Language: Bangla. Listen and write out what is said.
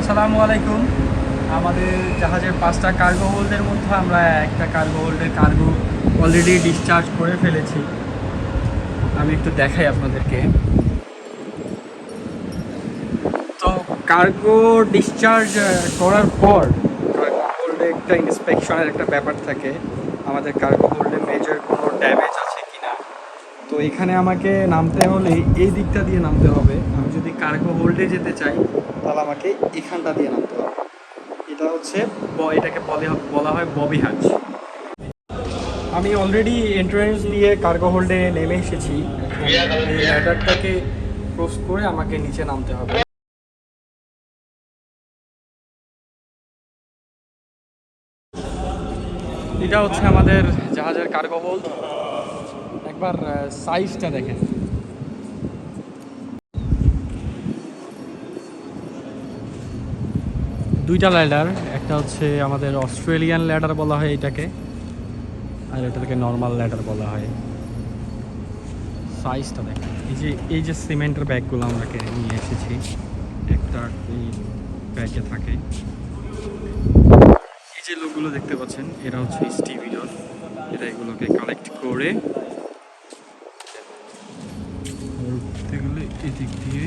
আসসালামু আলাইকুম। আমাদের জাহাজের পাঁচটা কার্গো হোল্ডের মধ্যে আমরা একটা কার্গো হোল্ডের কার্গো অলরেডি ডিসচার্জ করে ফেলেছি। আমি একটু দেখাই আপনাদেরকে। তো কার্গো ডিসচার্জ করার পর হোল্ডে একটা ইন্সপেকশনের একটা ব্যাপার থাকে। আমাদের কার্গো হোল্ডে মেজর কোনো ড্যামেজ আছে কি না তো এখানে আমাকে নামতে হলে এই দিকটা দিয়ে নামতে হবে। আমি যদি কার্গো হোল্ডে যেতে চাই, তাহলে আমাকে এখানটা দিয়ে নামতে হবে। এটা হচ্ছে এটাকে বলে, বলা হয় ববি হাজ আমি অলরেডি এন্ট্রান্স দিয়ে কার্গো হোল্ডে নেমে এসেছি। এই ল্যাডারটাকে ক্রস করে আমাকে নিচে নামতে হবে। এটা হচ্ছে আমাদের জাহাজের কার্গো হোল্ড একবার সাইজটা দেখেন। দুইটা ল্যাডার একটা হচ্ছে আমাদের অস্ট্রেলিয়ান ল্যাডার বলা হয় এটাকে, আর এটাকে নর্মাল ল্যাডার বলা হয়। সাইজটা দেখেন, এই যে এই যে সিমেন্টের ব্যাগগুলো আমরাকে নিয়ে এসেছি, একটা এই ব্যাগে থাকে। এই যে লোকগুলো দেখতে পাচ্ছেন, এরা হচ্ছে স্টিভিডর এরা এগুলোকে কালেক্ট করে গেলে এদিক দিয়ে